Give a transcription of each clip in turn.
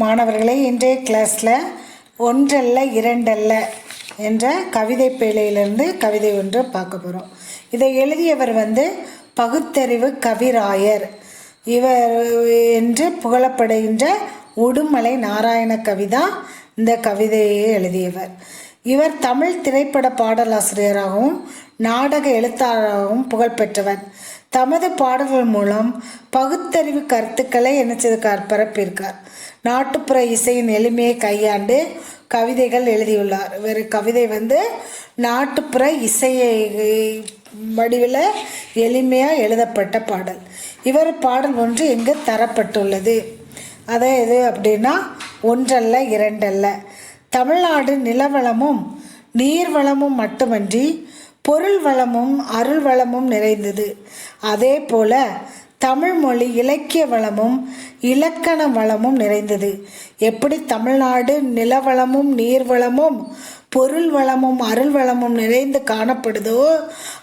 மாணவர்களே இன்றைய கிளாஸில் ஒன்றல்ல இரண்டல்ல என்ற கவிதை பேழையிலிருந்து கவிதை ஒன்று பார்க்க போகிறோம் இதை எழுதியவர் வந்து பகுத்தறிவு கவிராயர். இவர் என்று புகழப்படுகின்ற உடுமலை நாராயண கவிதா இந்த கவிதையை எழுதியவர். இவர் தமிழ் திரைப்பட பாடலாசிரியராகவும் நாடக எழுத்தாளராகவும் புகழ்பெற்றவர் தமது பாடல்கள் மூலம் பகுத்தறிவு கருத்துக்களை என்ன செய்திருக்கார் பரப்பியிருக்கார். நாட்டுப்புற இசையின் எளிமையை கையாண்டு கவிதைகள் எழுதியுள்ளார். இவர் கவிதை வந்து நாட்டுப்புற இசையை வடிவில் எளிமையாக எழுதப்பட்ட பாடல். இவர் பாடல் ஒன்று எங்கு தரப்பட்டுள்ளது. அதை எது அப்படின்னா ஒன்றல்ல இரண்டல்ல. தமிழ்நாடு நிலவளமும் நீர்வளமும் மட்டுமன்றி பொருள் வளமும் அருள் வளமும் நிறைந்தது. அதே போல தமிழ் மொழி இலக்கிய வளமும் இலக்கண வளமும் நிறைந்தது. எப்படி தமிழ்நாடு நிலவளமும் நீர்வளமும் பொருள் வளமும் அருள் வளமும் நிறைந்து காணப்படுதோ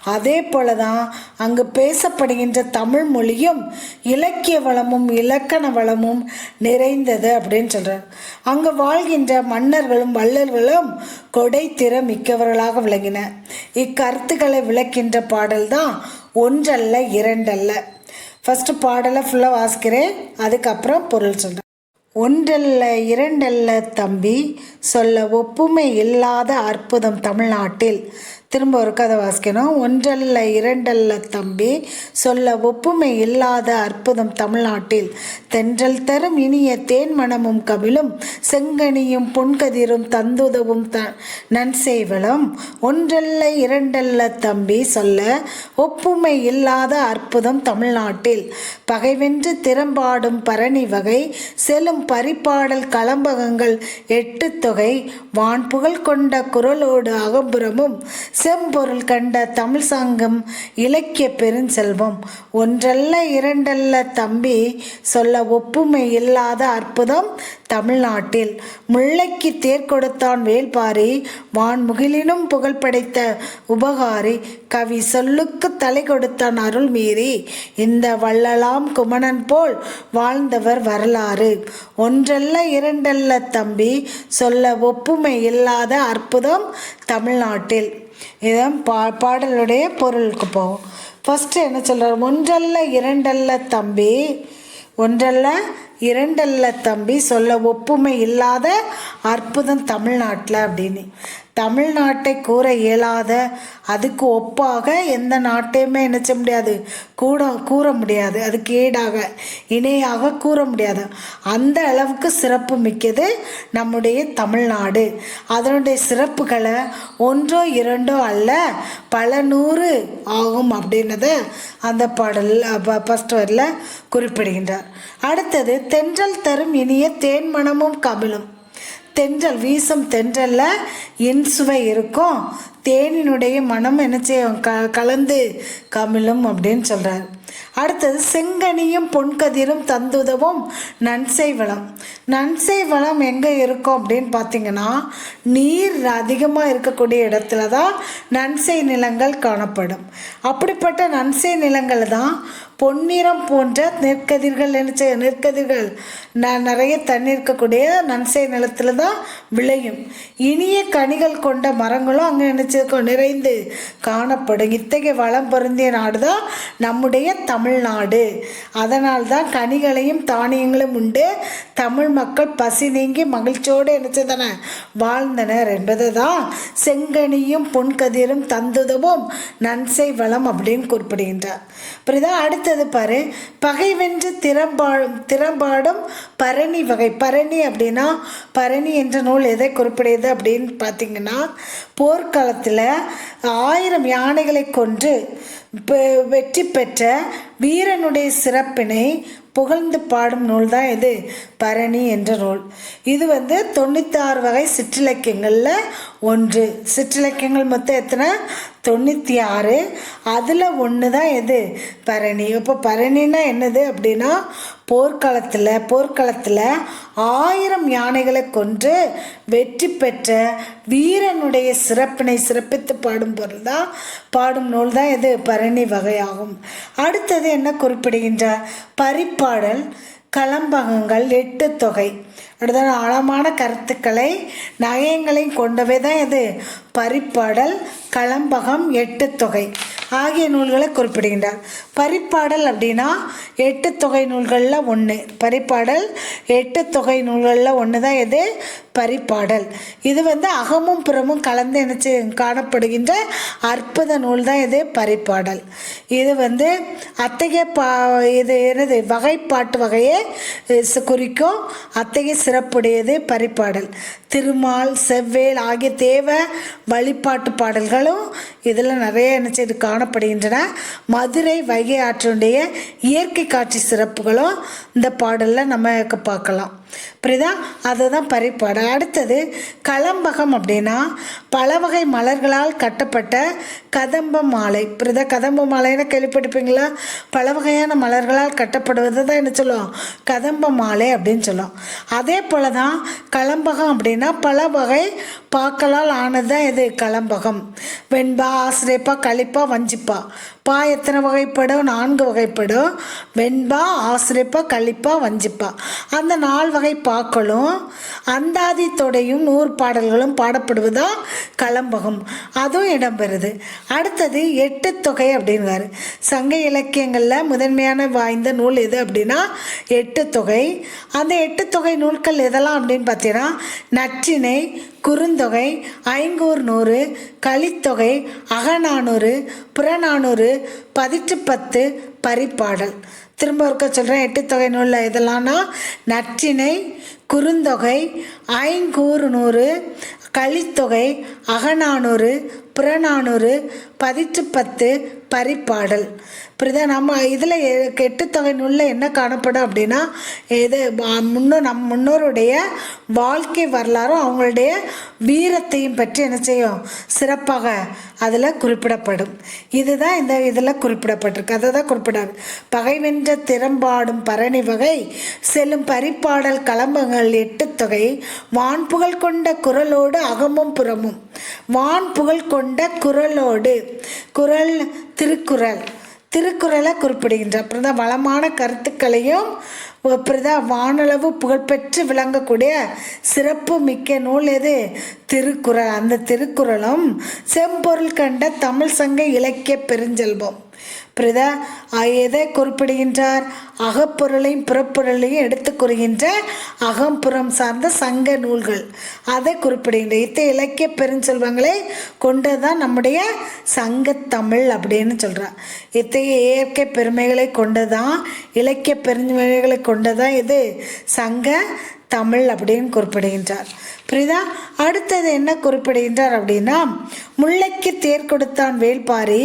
அதே போல தான் அங்கு பேசப்படுகின்ற தமிழ் மொழியும் இலக்கிய வளமும் இலக்கண வளமும் நிறைந்தது அப்படின்னு சொல்கிறார் அங்கு வாழ்கின்ற மன்னர்களும் வள்ளல்களும் கொடை திற மிக்கவர்களாக விளங்கின. இக்கருத்துக்களை விளக்கின்ற பாடல்தான் ஒன்றல்ல இரண்டல்ல. ஃபஸ்ட்டு பாடலை ஃபுல்லாக வாசிக்கிறேன். அதுக்கப்புறம் பொருள் சொல்கிறேன் ஒன்றல்ல இரண்டல்ல தம்பி சொல்ல ஒப்புமை இல்லாத அற்புதம் தமிழ்நாட்டில். திரும்ப ஒரு கதை வாசிக்கணும். ஒன்றல்ல இரண்டல்ல தம்பி சொல்ல ஒப்புமை இல்லாத அற்புதம் தமிழ்நாட்டில். தென்றல் தரும் இனிய தேன் மணமும் கபிலும் செங்கனியும் பொன்கதிரும் தந்துதவும் த நன்செய்வலும் ஒன்றல்ல இரண்டல்ல தம்பி சொல்ல ஒப்புமை இல்லாத அற்புதம் தமிழ்நாட்டில். பகைவென்று திறம்பாடும் பரணி வகை செலும் பரிபாடல் கலம்பகங்கள் எட்டு தொகை வான்புகழ் கொண்ட குரலோடு அகம்புறமும் செம்பொருள் கண்ட தமிழ் சங்கம் இலக்கிய பெருஞ்செல்வம். ஒன்றல்ல இரண்டல்ல தம்பி சொல்ல ஒப்புமை இல்லாத அற்புதம் தமிழ்நாட்டில் முல்லைக்கு தேர் கொடுத்தான் வேல்பாரி வான்முகிலினும் புகழ் படைத்த உபகாரி கவி சொல்லுக்கு தலை கொடுத்தான் அருள் மீறி இந்த வள்ளலாம் குமணன் போல் வாழ்ந்தவர் வரலாறு. ஒன்றல்ல இரண்டல்ல தம்பி சொல்ல ஒப்புமை இல்லாத அற்புதம் தமிழ்நாட்டில். இதான் பா பாடலுடைய பொருளுக்கு போகும் ஃபஸ்ட்டு என்ன சொல்கிறார் ஒன்றல்ல இரண்டல்ல தம்பி ஒன்றல்ல இரண்டல்ல தம்பி சொல்ல ஒப்புமை இல்லாத அற்புதம் தமிழ்நாட்டில் அப்படின்னு. தமிழ்நாட்டை கூற இயலாத அதுக்கு ஒப்பாக எந்த நாட்டையுமே நினச்ச முடியாது. கூட கூற முடியாது. அதுக்கு ஈடாக இணையாக கூற முடியாது. அந்த அளவுக்கு சிறப்பு மிக்கது நம்முடைய தமிழ்நாடு. அதனுடைய சிறப்புகளை ஒன்றோ இரண்டோ அல்ல பல நூறு ஆகும் அப்படின்னத அந்த பாடல் ஃபஸ்ட் வரில் குறிப்பிடுகின்றார். அடுத்தது தென்றல் தரும் இனிய தேன் மணமும் கபிலும். தென்றல் வீசும் தென்றல்ல இன்சுவை இருக்கும். தேனினுடைய மனம் என்ன செய்யும்? க கலந்து கமிழும் அப்படின்னு சொல்கிறார் அடுத்தது செங்கனியும் பொன்கதிரும் தந்துதவும் நன்சை வளம். நன்சை வளம் எங்கே இருக்கும் அப்படின்னு பார்த்தீங்கன்னா நீர் அதிகமாக இருக்கக்கூடிய இடத்துல தான் நன்சை நிலங்கள் காணப்படும். அப்படிப்பட்ட நன்சை நிலங்கள் தான் பொன்னிறம் போன்ற நெற்கதிர்கள் நினைச்ச நெற்கதிர்கள் ந நிறைய தண்ணி இருக்கக்கூடிய நன்சை நிலத்தில் தான் விளையும். இனிய கனிகள் கொண்ட மரங்களும் அங்கே நினைச்சிருக்கோம் நிறைந்து காணப்படும். இத்தகைய வளம் பொருந்திய நாடு தான் நம்முடைய தமிழ்நாடு. அதனால் தான் கனிகளையும் தானியங்களும் உண்டு. தமிழ் மக்கள் பசி நீங்கி மகிழ்ச்சியோடு நினைச்சதன வாழ்ந்தனர் என்பது தான் செங்கனியும் பொன்கதிரும் தந்துதவும் நன்சை வளம் அப்படின்னு குறிப்பிடுகின்றார். புரியுதா அடுத்தது பாரு. பகை வென்று திறம்பாடும் திறம்பாடும் பரணி வகை. பரணி அப்படின்னா பரணி என்ற நூல் எதை குறிப்பிடையது அப்படின்னு பார்த்தீங்கன்னா போர்க்காலத்தில் ஆயிரம் யானைகளை கொன்று வெற்றி பெற்ற வீரனுடைய சிறப்பினை புகழ்ந்து பாடும் நூல் தான் இது. பரணி என்ற நூல். இது வந்து தொண்ணூத்தாறு வகை சிற்றிலக்கியங்களில் ஒன்று. சிற்றிலக்கியங்கள் மொத்தம் எத்தனை? தொண்ணூற்றி ஆறு அதில் ஒன்று தான் எது பரணி. இப்போ பரணின்னா என்னது அப்படின்னா போர்க்களத்தில் போர்க்களத்தில் ஆயிரம் யானைகளை கொன்று வெற்றி பெற்ற வீரனுடைய சிறப்பினை சிறப்பித்து பாடும் பொருள் தான் பாடும் நூல் தான் எது பரணி வகையாகும். அடுத்தது என்ன குறிப்பிடுகின்றார்? பரிப்பாடல் களம்பகங்கள் எட்டு தொகை அடுத்த ஆழமான கருத்துக்களை நயங்களையும் கொண்டவை தான் இது. பரிப்பாடல் களம்பகம் எட்டு தொகை ஆகிய நூல்களை குறிப்பிடுகின்றார். பரிப்பாடல் அப்படின்னா எட்டு தொகை நூல்களில் ஒன்று பரிப்பாடல் எட்டு தொகை நூல்களில் ஒன்று தான் எது? பரிப்பாடல். இது வந்து அகமும் புறமும் கலந்து நினச்சி காணப்படுகின்ற அற்புத நூல் தான் இது பரிப்பாடல். இது வந்து அத்தகைய பா இது என்னது? வகைப்பாட்டு வகையை குறிக்கும் அத்தகைய சிறப்புடையது பரிப்பாடல். திருமால் செவ்வேல் ஆகிய தேவ வழிபாட்டு பாடல்களும் இதில் நிறைய என்ன செய்து காணப்படுகின்றன. மதுரை வைகை ஆற்றினுடைய இயற்கை காட்சி சிறப்புகளும் இந்த பாடலில் நம்ம பார்க்கலாம். புரியுதா? அதுதான் பறிப்பாடு அடுத்தது கலம்பகம் அப்படின்னா பல வகை மலர்களால் கட்டப்பட்ட கதம்ப மாலை. புரியுதா? கதம்ப மாலைன்னு கேள்விப்பட்டிருப்பீங்களா? பல வகையான மலர்களால் கட்டப்படுவது தான் என்ன சொல்லுவோம் கதம்ப மாலை அப்படின்னு சொல்லுவோம் அதே போல தான் கலம்பகம் அப்படின்னா பல வகை பாக்களால் ஆனது தான் இது கலம்பகம். வெண்பா ஆசிரியப்பா கழிப்பா வஞ்சிப்பா. பா எத்தனை வகைப்படும் நான்கு வகைப்படும் வெண்பா ஆசிரியப்பா கழிப்பா வஞ்சிப்பா. அந்த நால் வகை பாக்களும் அந்தாதி தொடையும் நூறு பாடல்களும் பாடப்படுவதா களம்பகம் அதுவும் இடம்பெறுது அடுத்தது எட்டு தொகை அப்படிங்கிறாரு சங்க இலக்கியங்களில் முதன்மையான வாய்ந்த நூல் எது அப்படின்னா எட்டு தொகை. அந்த எட்டு தொகை நூல்கள் எதெல்லாம் அப்படின்னு பார்த்தீங்கன்னா நற்றிணை குறுந்தொகை ஐங்கூர் நூறு கலித்தொகை அகநானூறு புறநானூறு பதிற்றுப்பத்து பரிப்பாடல். திரும்ப இருக்க சொல்கிறேன் எட்டு தொகை நூலில் இதெல்லாம்னா நற்றிணை குறுந்தொகை ஐங்கூறு நூறு களித்தொகை அகநானூறு புறநானூறு பதிற்றுப்பத்து பரிப்பாடல். புரியுதா? நம்ம இதில் எட்டு தொகை நூலில் என்ன காணப்படும் அப்படின்னா இது முன்னோ முன்னோர் நம் முன்னோருடைய வாழ்க்கை வரலாறும் அவங்களுடைய வீரத்தையும் பற்றி என்ன செய்யும்? சிறப்பாக அதில் குறிப்பிடப்படும். இதுதான் இந்த இதில் குறிப்பிடப்பட்டிருக்கு. அதை தான் குறிப்பிடாது பகை வென்ற திறம்பாடும் பரணி வகை செல்லும் பரிப்பாடல் களம்பங்கள் எட்டு தொகை வான் புகழ் கொண்ட குரலோடு அகமும் புறமும். வான் புகழ் கொண்ட குரலோடு குரல் திருக்குறள். திருக்குறளை குறிப்பிடுகின்றார் அப்புறம் தான் வளமான கருத்துக்களையும் அப்புறம் தான் வானளவு புகழ்பெற்று விளங்கக்கூடிய சிறப்பு மிக்க நூல் எது? திருக்குறள். அந்த திருக்குறளும் செம்பொருள் கண்ட தமிழ் சங்க இலக்கிய பெருஞ்செல்வம். புரியுதா எதை குறிப்பிடுகின்றார். அகப்பொருளையும் புறப்பொருளையும் எடுத்து கூறுகின்ற அகம்புறம் சார்ந்த சங்க நூல்கள். அதை குறிப்பிடுகின்ற இத்த இலக்கிய பெருஞ்செல்வங்களை கொண்டதுதான் நம்முடைய சங்கத்தமிழ் அப்படின்னு சொல்கிறார் இத்தகைய இயற்கை பெருமைகளை கொண்டதான் இலக்கிய பெருமைகளை கொண்டதான் இது சங்க தமிழ் அப்படின்னு குறிப்பிடுகின்றார். புரியுதா அடுத்தது என்ன குறிப்பிடுகின்றார் அப்படின்னா முல்லைக்கு தேர் கொடுத்தான் வேள்பாரி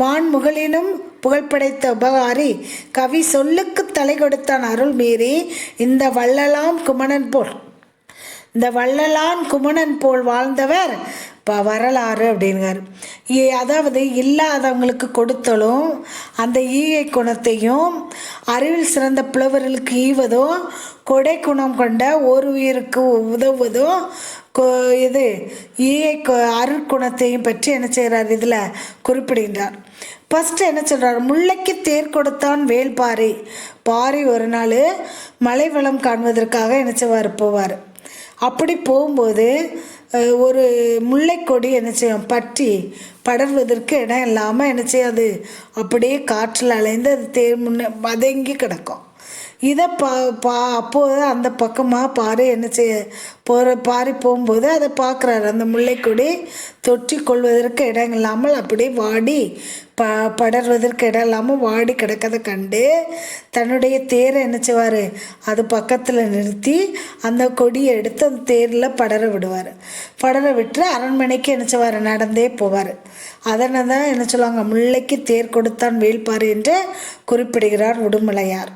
வான்முகலினும் புகழ்படைத்த உபகாரி கவி சொல்லுக்கு தலை கொடுத்தான் அருள் மீறி இந்த வள்ளலாம் குமணன் போல் இந்த வள்ளலான் குமணன் போல் வாழ்ந்தவர் ப வரலாறு அப்படிங்கிறார் இ- அதாவது இல்லாதவங்களுக்கு கொடுத்தலும் அந்த ஈகை குணத்தையும் அறிவில் சிறந்த புலவர்களுக்கு ஈவதும் கொடை குணம் கொண்ட ஒரு உயிருக்கு உதவுவதும் கொ- இது ஈகை கு- அருட்குணத்தையும் பற்றி என்ன செய்கிறார் இதில் குறிப்பிடுகின்றார். ஃபஸ்ட்டு என்ன சொல்கிறார் முல்லைக்கு தேர் கொடுத்தான் வேல்பாரி பாரி ஒரு நாள் மலை வளம் காண்பதற்காக என்ன செய்வார்? போவார். அப்படி போகும்போது ஒரு முல்லைக்கொடி என்ன செய்யும்? பற்றி படர்வதற்கு இடம் இல்லாமல் என்ன செய்யாது? அப்படியே காற்றில் அலைந்து அது தேர் முன்ன வதங்கி கிடக்கும். இதை பா பா அப்போது அந்த பக்கமாக பாரு என்ன செய்ய போகிற பாரி போகும்போது அதை பார்க்குறாரு. அந்த முல்லைக்கொடி தொற்றி கொள்வதற்கு இடம் இல்லாமல் அப்படியே வாடி ப படர்வதற்கு இடம் இல்லாமல் வாடி கிடக்கதை கண்டு தன்னுடைய தேரை நினச்சிவார் அது பக்கத்தில் நிறுத்தி அந்த கொடியை எடுத்து அந்த தேரில் படர விடுவார். படர விட்டு அரண்மனைக்கு நினச்சிவார் நடந்தே போவார். அதனை தான் என்ன சொல்லுவாங்க? முல்லைக்கு தேர் கொடுத்தான் வேள்பார் என்று குறிப்பிடுகிறார் உடுமலையார்.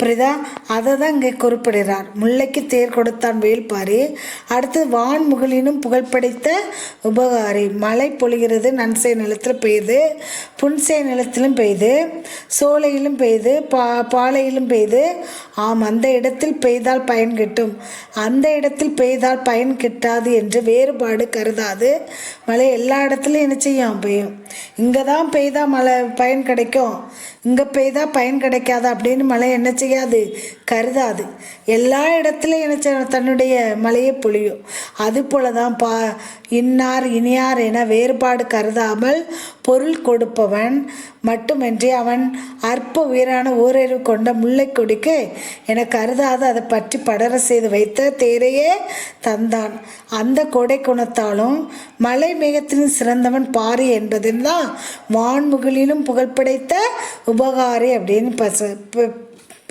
புரியுதா? அதை தான் இங்கே குறிப்பிடுகிறார். முல்லைக்கு தேர் கொடுத்தான் வேள்பாரி அடுத்து வான்முகிலினும் புகழ்படைத்த உபகாரி. மழை பொழிகிறது நன்சை நிலத்தில் பெய்யுது புன்சை நிலத்திலும் பெய்யுது சோலையிலும் பெய்யுது பா பாலையிலும் பெய்யுது ஆம் அந்த இடத்தில் பெய்தால் பயன் கிட்டும். அந்த இடத்தில் பெய்தால் பயன் கிட்டாது என்று வேறுபாடு கருதாது. மழை எல்லா இடத்துலையும் என்ன செய்யும்? பெய்யும். இங்கே தான் பெய்தா மழை பயன் கிடைக்கும். இங்கே பெய்தா பயன் கிடைக்காது அப்படின்னு மழை என்ன செய்யாது? கருதாது. எல்லா இடத்துலையும் என்ன தன்னுடைய மழையை பொழியும். அதுபோல தான் பா இன்னார் இனியார் என வேறுபாடு கருதாமல் பொருள் கொடுப்பவன் மட்டுமின்றி அவன் அற்ப உயிரான ஓரறிவு கொண்ட முல்லை கொடிக்கு என கருதாத அதை பற்றி படர செய்து வைத்த தேரையே தந்தான். அந்த கொடை குணத்தாலும் மலை மேகத்தின் சிறந்தவன் பாரி என்பதில் தான் புகழ்படைத்த உபகாரி அப்படின்னு பச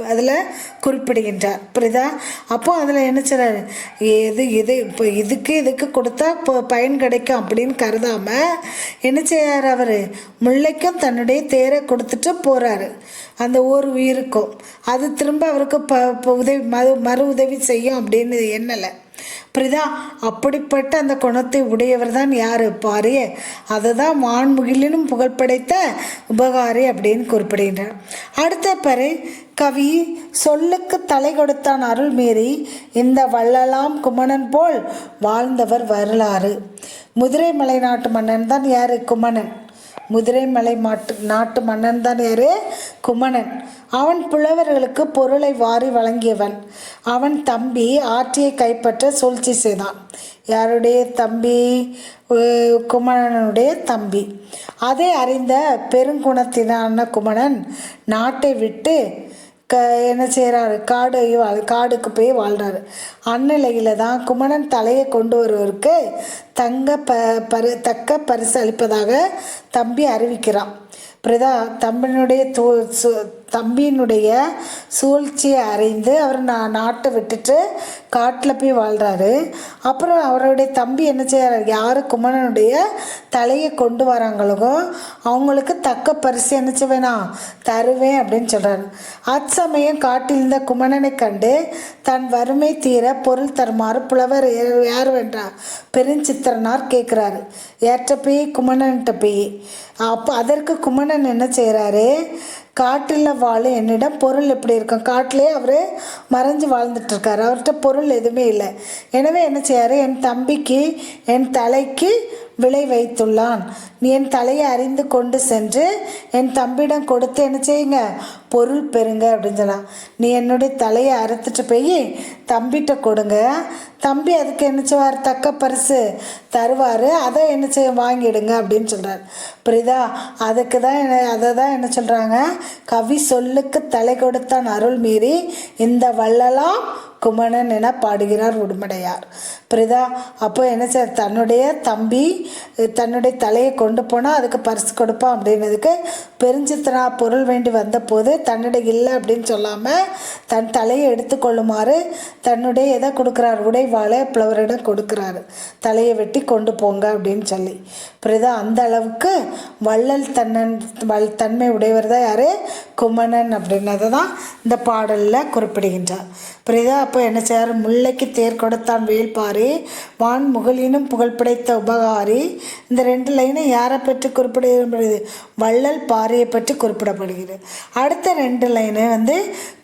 அதில் குறிப்பிடுகின்றார். புரியுதா? அப்போ அதில் என்ன சொல்றாரு? எது இது இப்போ இதுக்கு இதுக்கு கொடுத்தா இப்போ பயன் கிடைக்கும் அப்படின்னு கருதாமல் என்ன செய்யார் அவர்? முல்லைக்கும் தன்னுடைய தேரை கொடுத்துட்டு போகிறாரு அந்த ஒரு உயிருக்கும். அது திரும்ப அவருக்கு ப ப- உதவி மறு மறு உதவி செய்யும் அப்படின்னு எண்ணலை. புரியுதா அப்படிப்பட்ட அந்த குணத்தை உடையவர் தான் யார்? பாரிய அதை தான் புகழ்படைத்த உபகாரி அப்படின்னு குறிப்பிடுகின்றார். அடுத்த பறை கவி சொல்லுக்கு தலை கொடுத்தான் அருள்மீறி இந்த வள்ளலாம் குமணன் போல் வாழ்ந்தவர் வரலாறு. முதிரை மலை நாட்டு மன்னன் தான் யார்? குமணன். முதிரைமலை மாட்டு நாட்டு மன்னன் தான் யாரு குமணன். அவன் புலவர்களுக்கு பொருளை வாரி வழங்கியவன். அவன் தம்பி ஆட்சியை கைப்பற்ற சூழ்ச்சி செய்தான். யாருடைய தம்பி? குமணனுடைய தம்பி. அதை அறிந்த பெருங்குணத்தினான குமணன் நாட்டை விட்டு க என்ன செய்கிறாரு காடு வாழ் காடுக்கு போய் வாழ்கிறாரு அந்நிலையில் தான் குமணன் தலையை கொண்டு வருவருக்கு தங்க ப பரு தக்க பரிசு அளிப்பதாக தம்பி அறிவிக்கிறான். பிரதா தம்பனுடைய தோ சு தம்பியினுடைய சூழ்ச்சியை அறிந்து அவர் நான் நாட்டை விட்டுட்டு காட்டில் போய் வாழ்கிறாரு அப்புறம் அவருடைய தம்பி என்ன செய்கிறார் யார்? குமணனுடைய தலையை கொண்டு வராங்களோ அவங்களுக்கு தக்க பரிசு என்ன செய்வேனா? தருவேன் அப்படின்னு சொல்கிறார் அச்சமயம் காட்டில் இருந்த குமணனை கண்டு தன் வறுமை தீர பொருள் தருமாறு புலவர் யார் யார் வென்றார் பெருஞ்சித்திரனார் கேட்குறாரு ஏற்ற போய் குமணன்கிட்ட போய். அப்போ அதற்கு குமணன் என்ன செய்கிறாரு காட்டில் வாழ என்னிடம் பொருள் எப்படி இருக்கும்? காட்டிலே அவர் மறைஞ்சு வாழ்ந்துட்டுருக்காரு. அவர்கிட்ட பொருள் எதுவுமே இல்லை. எனவே என்ன செய்யாரு? என் தம்பிக்கு என் தலைக்கு விலை வைத்துள்ளான். நீ என் தலையை அறிந்து கொண்டு சென்று என் தம்பியிடம் கொடுத்து என்ன செய்யுங்க? பொருள் பெறுங்க அப்படின்னு சொன்னான். நீ என்னுடைய தலையை அறுத்துட்டு போய் தம்பிகிட்ட கொடுங்க. தம்பி அதுக்கு என்ன செய்வார்? தக்க பரிசு தருவார். அதை என்ன செய்ய வாங்கிடுங்க அப்படின்னு சொல்கிறார் புரியுதா? அதுக்கு தான் என்ன அதை தான் என்ன சொல்கிறாங்க கவி சொல்லுக்கு தலை கொடுத்தான் அருள் மீறி இந்த வள்ளலாம் குமணன் என பாடுகிறார் உடுமடையார். புரியுதா? அப்போ என்ன செய்ய தன்னுடைய தம்பி தன்னுடைய தலையை கொண்டு போனால் அதுக்கு பரிசு கொடுப்பான் அப்படின்னதுக்கு பெருஞ்சித்தனா பொருள் வேண்டி வந்தபோது தன்னிடம் இல்லை அப்படின்னு சொல்லாமல் தன் தலையை எடுத்துக்கொள்ளுமாறு தன்னுடைய எதை கொடுக்குறார்? உடைவாளை புலவரிடம் கொடுக்குறாரு. தலையை வெட்டி கொண்டு போங்க அப்படின்னு சொல்லி. புரியுதா அந்த அளவுக்கு வள்ளல் தன்னன் வள் தன்மை உடையவர் தான் யார்? குமணன் அப்படின்னதை தான் இந்த பாடலில் குறிப்பிடுகின்றார். புரியுதா? அப்போ என்ன செய்யார்? முல்லைக்கு தேர் கொடுத்தான் வேல்பாரி வான் முகலினும் புகழ்படைத்த உபகாரி. இந்த ரெண்டு லைனும் யாரை பற்றி குறிப்பிடப்படுகிறது வள்ளல் பாரியை பற்றி குறிப்பிடப்படுகிறது. அடுத்த ரெண்டு லைனு வந்து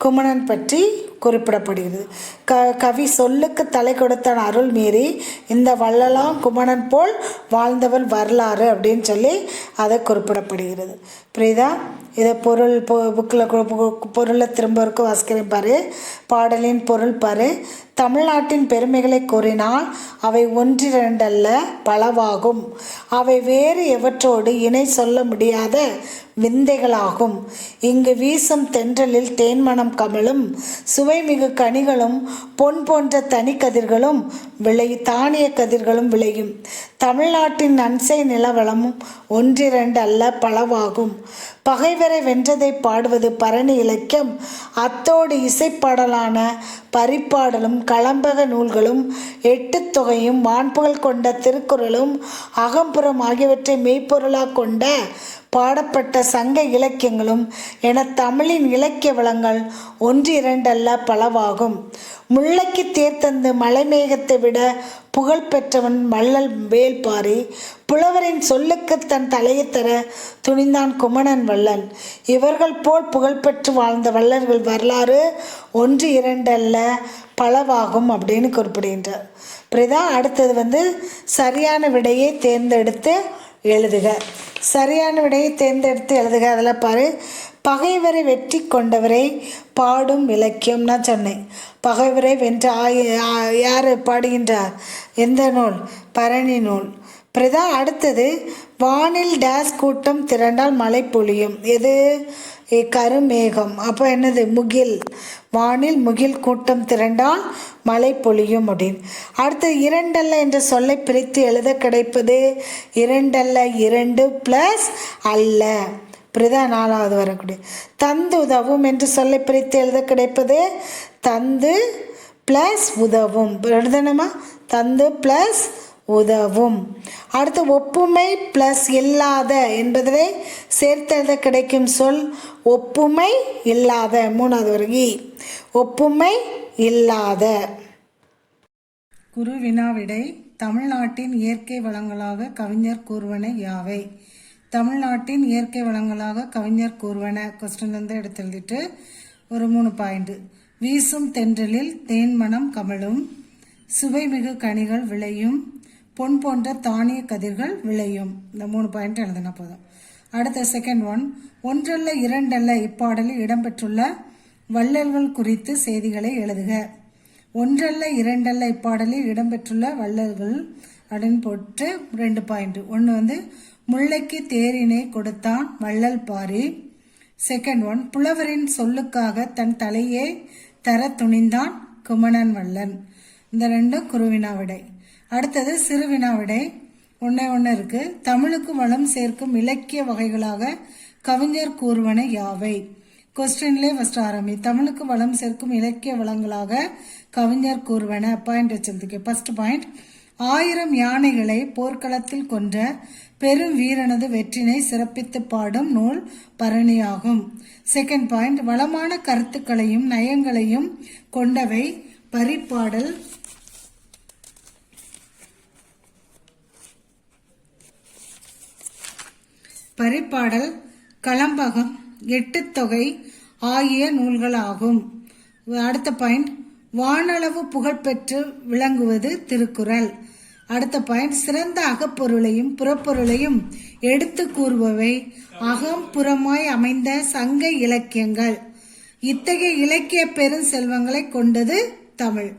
குமணன் பற்றி குறிப்பிடப்படுகிறது. க கவி சொல்லுக்கு தலை கொடுத்தான் அருள் மீறி இந்த வள்ளலாம் குமணன் போல் வாழ்ந்தவன் வரலாறு அப்படின்னு சொல்லி அதை குறிப்பிடப்படுகிறது. புரியுதா? இதை பொருள் பொ புக்கில் பொருளை திரும்ப இருக்கும் வாசிக்கிறேன் பாரு. பாடலின் பொருள் பாரு. தமிழ்நாட்டின் பெருமைகளை கூறினால் அவை ஒன்றிரண்டல்ல பலவாகும். அவை வேறு எவற்றோடு இணை சொல்ல முடியாத விந்தைகளாகும். இங்கு வீசும் தென்றலில் தேன்மணம் கமலும் சுவைமிகு கனிகளும் பொன் போன்ற தனி கதிர்களும் விளை தானிய கதிர்களும் விளையும். தமிழ்நாட்டின் நன்சை நிலவளமும் ஒன்றிரண்டு அல்ல பலவாகும். பகைவரை வென்றதை பாடுவது பரணி இலக்கியம். அத்தோடு இசைப்பாடலான பரிப்பாடலும் களம்பக நூல்களும் எட்டு தொகையும் வான்புகழ் கொண்ட திருக்குறளும் அகம்புறம் ஆகியவற்றை மெய்ப்பொருளாக கொண்ட பாடப்பட்ட சங்க இலக்கியங்களும் என தமிழின் இலக்கிய வளங்கள் ஒன்று இரண்டல்ல பலவாகும். முல்லைக்கு தேர்த்தந்து மலைமேகத்தை விட புகழ் பெற்றவன் வள்ளல் வேல்பாரி புலவரின் சொல்லுக்கு தன் தலையை தர துணிந்தான் குமணன் வள்ளல். இவர்கள் போல் புகழ்பெற்று வாழ்ந்த வள்ளல்கள் வரலாறு ஒன்று இரண்டல்ல பலவாகும் அப்படின்னு குறிப்பிடுகின்றார். புரியுதா அடுத்தது வந்து சரியான விடையை தேர்ந்தெடுத்து எழுதுக. சரியான விடையை தேர்ந்தெடுத்து எழுதுக. அதில் பாரு பகைவரை வெற்றி கொண்டவரை பாடும் இலக்கியம் நான் சொன்னேன். பகைவரை வென்ற யார் பாடுகின்றார்? எந்த நூல்? பரணி நூல். பிரதா அடுத்தது வானில் டேஸ் கூட்டம் திரண்டால் மழை பொழியும். எது? கருமேகம். அப்போ என்னது? முகில். வானில் முகில் கூட்டம் திரண்டால் மழை பொழியும் அப்படின்னு. அடுத்து இரண்டல்ல என்ற சொல்லை பிரித்து எழுத கிடைப்பது இரண்டல்ல இரண்டு ப்ளஸ் அல்ல. பிரதா நாலாவது வரக்கூடிய தந்து உதவும் என்று சொல்லை பிரித்து எழுத கிடைப்பது தந்து ப்ளஸ் உதவும். எழுதணுமா? தந்து ப்ளஸ் உதவும். அடுத்து ஒப்புமை ப்ளஸ் இல்லாத என்பதிலே சேர்த்தெழுத கிடைக்கும் சொல் ஒப்புமை இல்லாத. மூணாவது வருகி ஒப்புமை இல்லாத. குரு வினாவிடை தமிழ்நாட்டின் இயற்கை வளங்களாக கவிஞர் கூறுவன யாவை? தமிழ்நாட்டின் இயற்கை வளங்களாக கவிஞர் கூறுவன கொஸ்டின் வந்து எடுத்து எழுதிட்டு ஒரு மூணு பாயிண்ட் வீசும் தென்றலில் தேன்மணம் கமழும் சுவைமிகு கனிகள் விளையும் பொன் போன்ற தானிய கதிர்கள் விளையும். இந்த மூணு பாயிண்ட் எழுதுனா போதும். அடுத்த செகண்ட் ஒன் ஒன்றல்ல இரண்டல்ல இப்பாடலில் இடம்பெற்றுள்ள வள்ளல்கள் குறித்து செய்திகளை எழுதுக. ஒன்றல்ல இரண்டல்ல இப்பாடலில் இடம்பெற்றுள்ள வள்ளல்கள் அப்படின்னு போட்டு ரெண்டு பாயிண்ட் ஒன்று வந்து முல்லைக்கு தேரினை கொடுத்தான் வள்ளல் பாரி. செகண்ட் ஒன் புலவரின் சொல்லுக்காக தன் தலையை தர துணிந்தான் குமணன் வள்ளன். இந்த ரெண்டும் குருவினா விடை. அடுத்தது சிறுவினா விடை. ஒன்றே ஒன்று இருக்கு. தமிழுக்கு வளம் சேர்க்கும் இலக்கிய வகைகளாக கவிஞர் கூறுவன யாவை? கொஸ்டின்லேயே ஃபர்ஸ்ட் ஆரம்பி. தமிழுக்கு வளம் சேர்க்கும் இலக்கிய வளங்களாக கவிஞர் கூறுவன. பாயிண்ட் வச்சிருந்துக்கு. ஃபர்ஸ்ட் பாயிண்ட் ஆயிரம் யானைகளை போர்க்களத்தில் கொன்ற பெரும் வீரனது வெற்றினை சிறப்பித்து பாடும் நூல் பரணியாகும். செகண்ட் பாயிண்ட் வளமான கருத்துக்களையும் நயங்களையும் கொண்டவை பரிப்பாடல். பரிப்பாடல் களம்பகம் எட்டுத்தொகை ஆகிய நூல்களாகும். அடுத்த பாயிண்ட் வானளவு புகழ்பெற்று விளங்குவது திருக்குறள். அடுத்த பாயிண்ட் சிறந்த அகப்பொருளையும் புறப்பொருளையும் எடுத்து கூறுபவை. அகம் புறமாய் அமைந்த சங்க இலக்கியங்கள். இத்தகைய இலக்கிய பெரும் செல்வங்களை கொண்டது தமிழ்.